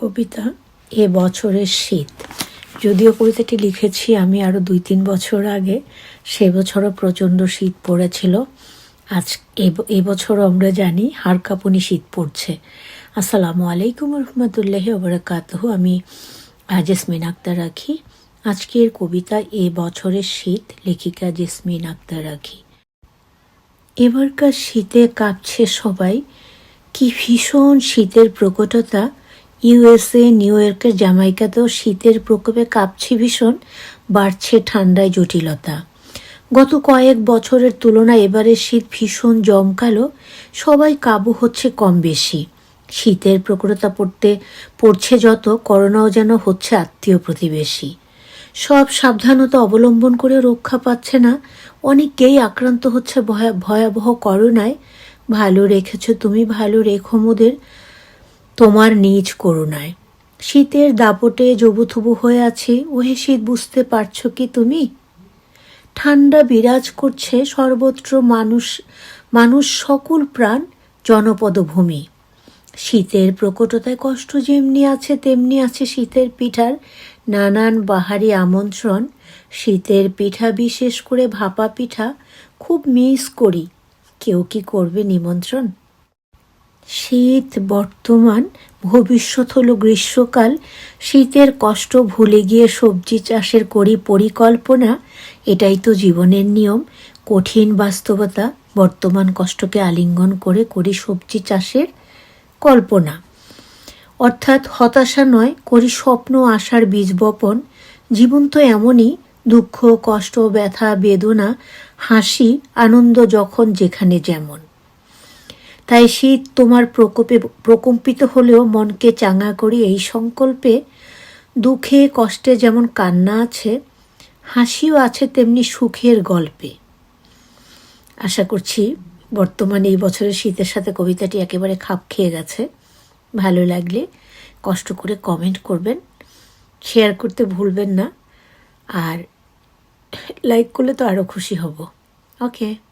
কবিতা এ বছরের শীত। যদিও কবিতাটি লিখেছি আমি আরও দুই তিন বছর আগে, সে বছরও প্রচণ্ড শীত পড়েছিল। আজ এবছরও আমরা জানি হাড় কাঁপুনি শীত পড়ছে। আসসালামু আলাইকুম রহমতুল্লাহ ওবরাকাতহ। আমি জেসমিন আক্তার রাখি। আজকের কবিতা এ বছরের শীত, লেখিকা জেসমিন আক্তার রাখি। এবারকার শীতে কাঁপছে সবাই। কি ভীষণ শীতের প্রকটতা ইউএসএ, নিউ ইয়র্কের জামাইকাতেও শীতের প্রকোপে কাঁপছে ভীষণ, বাড়ছে ঠান্ডায় জটিলতা। গত কয়েক বছরের তুলনায় এবারের শীত ভীষণ জমকালো, সবাই কাবু হচ্ছে কম বেশি। শীতের প্রকটতা পড়তে পড়ছে যত, করোনাও যেন হচ্ছে আত্মীয় প্রতিবেশী। সব সাবধানতা অবলম্বন করে রক্ষা পাচ্ছে না, অনেকেই আক্রান্ত হচ্ছে ভয়া- ভয়াবহ করোনায়। ভালো রেখেছো তুমি, ভালো রেখো মোদের তোমার নিজ করুণায়। শীতের দাপটে জবুথবু হয়ে আছি, ওহে শীত, বুঝতে পারছ কি তুমি? ঠান্ডা বিরাজ করছে সর্বত্র মানুষ মানুষ সকল প্রাণ, জনপদভূমি। শীতের প্রকটতায় কষ্ট যেমনি আছে, তেমনি আছে শীতের পিঠার নানান বাহারি আমন্ত্রণ। শীতের পিঠা বিশেষ করে ভাপা পিঠা খুব মিস করি। কেউ কি করবে নিমন্ত্রণ? শীত বর্তমান, ভবিষ্যৎ হলো গ্রীষ্মকাল। শীতের কষ্ট ভুলে গিয়ে সবজি চাষের করি পরিকল্পনা, এটাই তো জীবনের নিয়ম। কঠিন বাস্তবতা, বর্তমান কষ্টকে আলিঙ্গন করে করি সবজি চাষের কল্পনা। অর্থাৎ হতাশা নয়, করি স্বপ্ন, আশার বীজ বপন। জীবন তো এমনই, দুঃখ, কষ্ট, ব্যথা, বেদনা, হাসি, আনন্দ যখন যেখানে যেমন। তাই শীত তোমার প্রকোপে প্রকম্পিত হলেও মনকে চাঙা করি এই সংকল্পে। দুঃখে, কষ্টে যেমন কান্না আছে, হাসিও আছে তেমনি সুখের গল্পে। আশা করছি বর্তমানে এই বছরের শীতের সাথে কবিতাটি একেবারে খাপ খেয়ে গেছে। ভালো লাগলে কষ্ট করে কমেন্ট করবেন, শেয়ার করতে ভুলবেন না, আর লাইক করলে তো আরও খুশি হব। ওকে।